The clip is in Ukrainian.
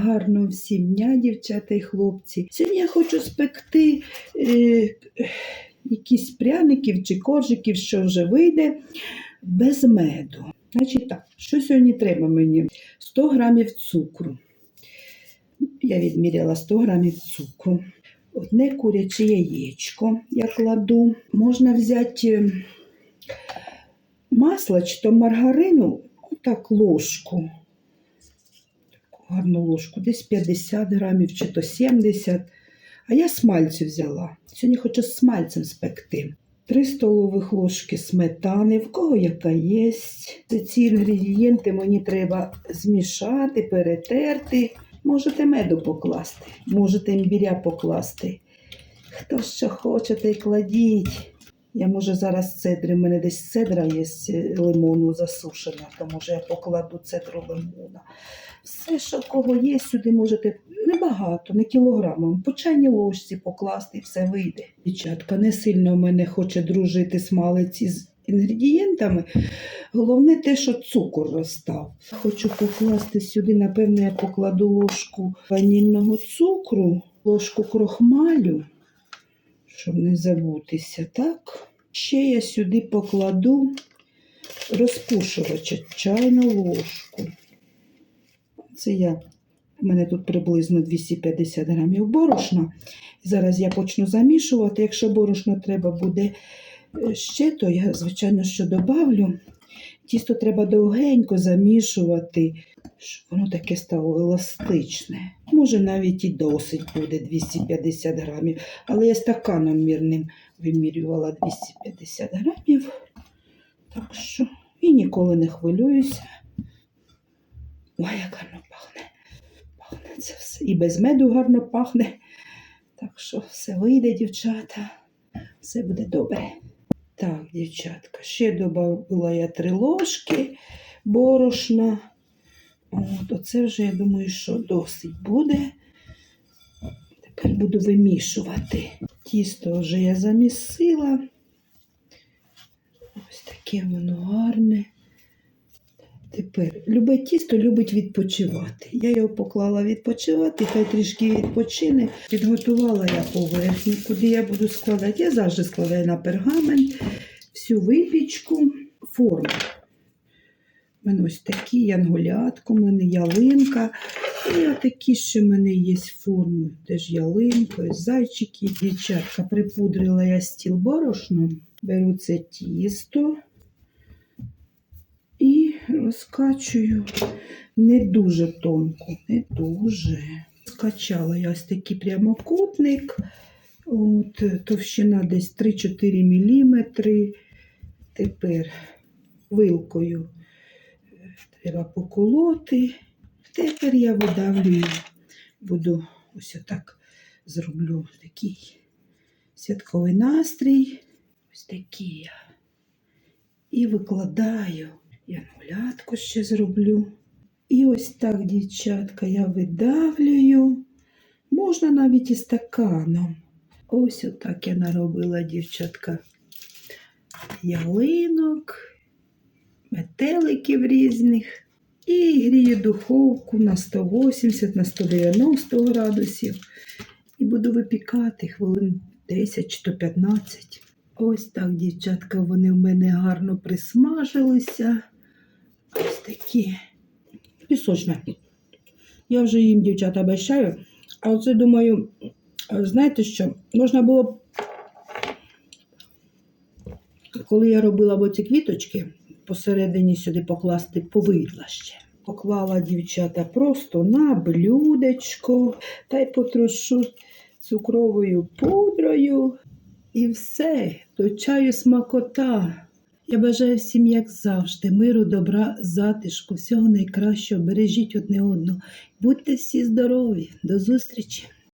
Гарного всім дня, дівчата і хлопці. Сьогодні я хочу спекти е, якісь пряників чи коржиків, що вже вийде, без меду. Значить так, що сьогодні треба мені? 100 грамів цукру. Я відміряла 100 грамів цукру. Одне куряче яєчко я кладу. Можна взяти е, масло чи то маргарину, отак ложку. Гарну ложку, десь 50 грамів чи то 70. А я смальцю взяла. Сьогодні хочу смальцем спекти. 3 столових ложки сметани, в кого яка є. Ці інгредієнти мені треба змішати, перетерти. Можете меду покласти, можете імбіря покласти. Хто що хоче, той кладіть. Я може зараз цедри, в мене десь цедра є лимону засушена, то може я покладу цедру лимона. Все, що в кого є, сюди можете небагато, не кілограмом, по чайній ложці покласти і все вийде. Дівчатка, не сильно в мене хоче дружити смалець із інгредієнтами. Головне те, що цукор розстав. Хочу покласти сюди, напевно, я покладу ложку ванільного цукру, ложку крохмалю, щоб не забутися, так? Ще я сюди покладу розпушувача, чайну ложку. Це я, у мене тут приблизно 250 грамів борошна. Зараз я почну замішувати. Якщо борошно треба буде е, ще, то я, звичайно, що добавлю. Тісто треба довгенько замішувати, щоб воно таке стало еластичне. Може, навіть і досить буде 250 грамів. Але я стаканом мірним вимірювала 250 грамів. Так що і ніколи не хвилююся. Ой, як гарно пахне. Пахне це все. І без меду гарно пахне. Так що все вийде, дівчата. Все буде добре. Так, дівчатка, ще додала я три ложки борошна. От, оце вже, я думаю, що досить буде. Тепер буду вимішувати. Тісто вже я замісила. Ось таке воно гарне. Тепер любе тісто любить відпочивати. Я його поклала відпочивати, хай трішки відпочине. Підготувала я поверхню, куди я буду складати. Я завжди складаю на пергамент всю випічку, форму. У мене ось такі янголятко, у мене ялинка. І отакі ще в мене є форми. Теж ялинка, зайчики, дівчатка. Припудрила я стіл борошном. Беру це тісто розкачую не дуже тонко, не дуже. Скачала я ось такий прямокутник. От, товщина десь 3-4 мм. Тепер вилкою треба поколоти. Тепер я видавлюю, буду ось отак зроблю такий святковий настрій. Ось такий я. І викладаю. Я нулятку ще зроблю. І ось так, дівчатка, я видавлюю. Можна навіть і стаканом. Ось отак я наробила, дівчатка, ялинок, метеликів різних. І грію духовку на 180, на 190 градусів. І буду випікати хвилин 10 чи 15. Ось так, дівчатка, вони в мене гарно присмажилися. Ось такі пісочні. Я вже їм, дівчата, обещаю. А оце думаю, знаєте що? Можна було коли я робила оці квіточки, посередині сюди покласти повидла ще. Поклала дівчата просто на блюдечко та й потрушу цукровою пудрою. І все, до чаю смакота. Я бажаю всім, як завжди, миру, добра, затишку, всього найкращого. Бережіть одне одного. Будьте всі здорові. До зустрічі!